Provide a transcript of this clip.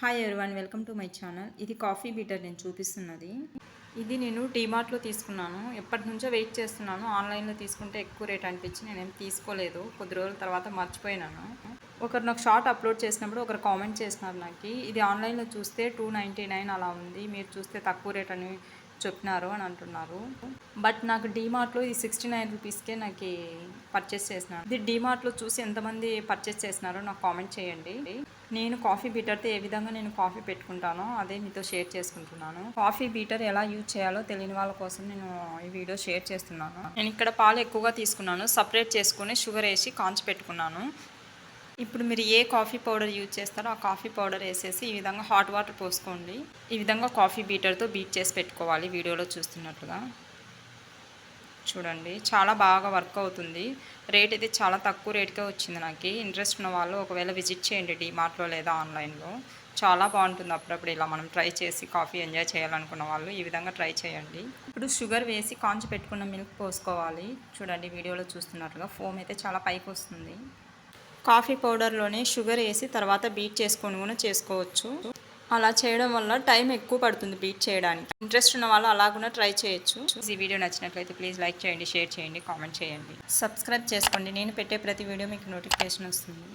Hi everyone welcome to my channel ఇది coffee beater నేను చూపిస్తున్నది. ఇది నేను టీమార్ట్లో తీసుకున్నాను. ఎప్పటి నుంచో వెయిట్ చేస్తున్నాను. ఆన్లైన్లో తీసుకుంటే ఎక్కువ రేట్ అనిపించి నేనేం తీసుకోలేదు. కొద్ది రోజుల తర్వాత మర్చిపోయినాను. ఒకరు నాకు షార్ట్ అప్లోడ్ చేసినప్పుడు ఒకరు కామెంట్ చేసినారు నాకు. ఇది ఆన్లైన్లో చూస్తే టూ నైంటీ నైన్ అలా ఉంది. మీరు చూస్తే తక్కువ రేట్ అని చెప్పినారు అని అంటున్నారు. బట్ నాకు డీమార్ట్లో ఈ సిక్స్టీ నైన్ రూపీస్కే నాకు పర్చేస్ చేసినాను ఇది డీమార్ట్లో చూసి ఎంతమంది పర్చేస్ చేసినారో నాకు కామెంట్ చేయండి. నేను కాఫీ బీటర్తో ఏ విధంగా నేను కాఫీ పెట్టుకుంటానో అదే మీతో షేర్ చేసుకుంటున్నాను. కాఫీ బీటర్ ఎలా యూజ్ చేయాలో తెలియని వాళ్ళ కోసం నేను ఈ వీడియో షేర్ చేస్తున్నాను. నేను ఇక్కడ పాలు ఎక్కువగా తీసుకున్నాను. సపరేట్ చేసుకుని షుగర్ వేసి కాంచి పెట్టుకున్నాను. ఇప్పుడు మీరు ఏ కాఫీ పౌడర్ యూజ్ చేస్తారో ఆ కాఫీ పౌడర్ వేసేసి ఈ విధంగా హాట్ వాటర్ పోసుకోండి. ఈ విధంగా కాఫీ బీటర్తో బీట్ చేసి పెట్టుకోవాలి వీడియోలో చూస్తున్నట్టుగా. చూడండి చాలా బాగా వర్క్ అవుతుంది. రేట్ అయితే చాలా తక్కువ రేట్కే వచ్చింది నాకు. ఇంట్రెస్ట్ ఉన్న వాళ్ళు ఒకవేళ విజిట్ చేయండి డిమార్ట్లో లేదా ఆన్లైన్లో. చాలా బాగుంటుంది అప్పుడప్పుడు ఇలా మనం ట్రై చేసి కాఫీ ఎంజాయ్ చేయాలనుకున్న వాళ్ళు ఈ విధంగా ట్రై చేయండి. ఇప్పుడు షుగర్ వేసి కాంచి పెట్టుకున్న మిల్క్ పోసుకోవాలి. చూడండి వీడియోలో చూస్తున్నట్టుగా ఫోమ్ అయితే చాలా పైకి వస్తుంది. కాఫీ పౌడర్లోనే షుగర్ వేసి తర్వాత బీట్ చేసుకొని కూడా చేసుకోవచ్చు. అలా చేయడం వల్ల టైం ఎక్కువ పడుతుంది బీట్ చేయడానికి. ఇంట్రెస్ట్ ఉన్న వాళ్ళు అలా కూడా ట్రై చేయొచ్చు. ఈ వీడియో నచ్చినట్లయితే ప్లీజ్ లైక్ చేయండి షేర్ చేయండి కామెంట్ చేయండి. సబ్స్క్రైబ్ చేసుకోండి. నేను పెట్టే ప్రతి వీడియో మీకు నోటిఫికేషన్ వస్తుంది.